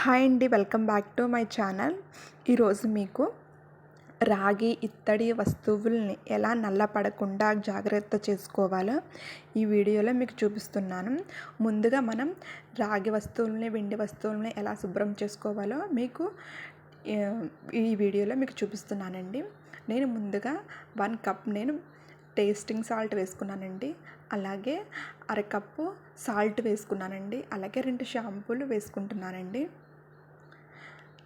Hi అండి welcome back to my channel. ఈరోజు మీకు రాగి ఇత్తడి వస్తువుల్ని ఎలా నల్లపడకుండా జాగ్రత్త చేసుకోవాలో ఈ వీడియోలో మీకు చూపిస్తున్నాను. ముందుగా మనం రాగి వస్తువుల్ని వెండి వస్తువుల్ని ఎలా శుభ్రం చేసుకోవాలో మీకు ఈ వీడియోలో మీకు చూపిస్తున్నానండి. నేను ముందుగా వన్ కప్ నేను టేస్టింగ్ సాల్ట్ వేసుకున్నానండి. అలాగే అరకప్పు సాల్ట్ వేసుకున్నానండి. అలాగే రెండు షాంపూలు వేసుకుంటున్నానండి.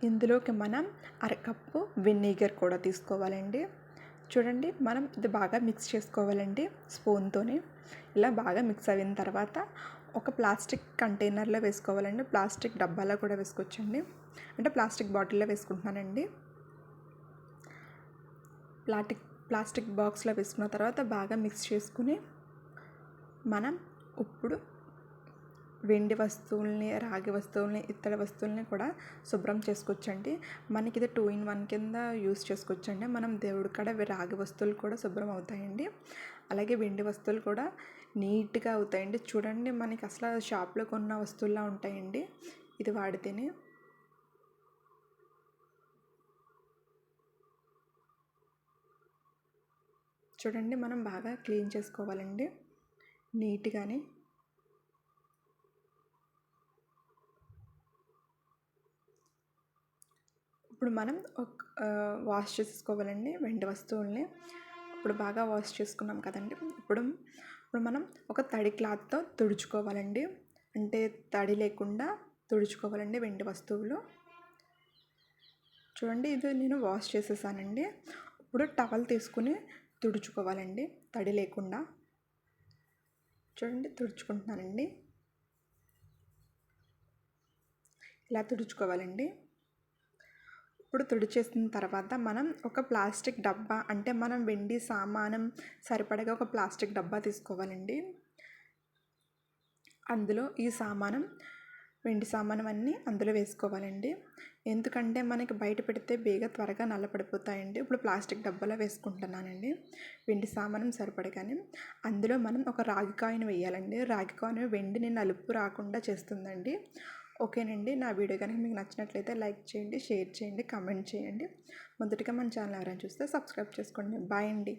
ఇందులోకి మనం అరకప్పు వెనిగర్ కూడా తీసుకోవాలండి. చూడండి మనం ఇది బాగా మిక్స్ చేసుకోవాలండి స్పూన్తోని. ఇలా బాగా మిక్స్ అయిన తర్వాత ఒక ప్లాస్టిక్ కంటైనర్లో వేసుకోవాలండి. ప్లాస్టిక్ డబ్బాలో కూడా వేసుకోవచ్చండి. అంటే ప్లాస్టిక్ బాటిల్లో వేసుకుంటున్నానండి. ప్లాటిక్ ప్లాస్టిక్ బాక్స్లో వేసుకున్న తర్వాత బాగా మిక్స్ చేసుకుని మనం ఇప్పుడు వెండి వస్తువుల్ని రాగి వస్తువుల్ని ఇత్తడి వస్తువుల్ని కూడా శుభ్రం చేసుకోవచ్చండి మనకి ఇది టూ ఇన్ వన్ కింద యూస్ చేసుకోవచ్చండి మనం దేవుడి కాడ రాగి వస్తువులు కూడా శుభ్రం అవుతాయండి. అలాగే వెండి వస్తువులు కూడా నీట్గా అవుతాయండి. చూడండి మనకి అసలు షాప్లో కొన్న వస్తువుల్లా ఉంటాయండి. ఇది వాడితేనే. చూడండి మనం బాగా క్లీన్ చేసుకోవాలండి. నీట్గానే. ఇప్పుడు మనం ఒక వాష్ చేసుకోవాలండి వెండి వస్తువుల్ని. ఇప్పుడు బాగా వాష్ చేసుకున్నాం కదండి. ఇప్పుడు ఇప్పుడు మనం ఒక తడి క్లాత్తో తుడుచుకోవాలండి. అంటే తడి లేకుండా తుడుచుకోవాలండి వెండి వస్తువులు. చూడండి ఇది నేను వాష్ చేసేసానండి. ఇప్పుడు టవల్ తీసుకుని తుడుచుకోవాలండి తడి లేకుండా. చూడండి తుడుచుకుంటున్నానండి. ఇలా తుడుచుకోవాలండి. ఇప్పుడు తుడిచేసిన తర్వాత మనం ఒక ప్లాస్టిక్ డబ్బా అంటే మనం వెండి సామానం సరిపడగా ఒక ప్లాస్టిక్ డబ్బా తీసుకోవాలండి. అందులో ఈ సామానం వెండి సామానం అన్నీ అందులో వేసుకోవాలండి. ఎందుకంటే మనకి బయట పెడితే బేగ త్వరగా నల్లపడిపోతాయండి. ఇప్పుడు ప్లాస్టిక్ డబ్బాలో వేసుకుంటున్నానండి. వెండి సామానం సరిపడగానే అందులో మనం ఒక రాగి కాయిన్ వేయాలండి. రాగి కాయిన్ వెండిని నలుపు రాకుండా చేస్తుందండి. ఓకేనండి. నా వీడియో కనుక మీకు నచ్చినట్లయితే లైక్ చేయండి షేర్ చేయండి కామెంట్ చేయండి. మొదటిగా మన ఛానల్ ఎవరైనా చూస్తే సబ్స్క్రైబ్ చేసుకోండి. బాయ్ అండి.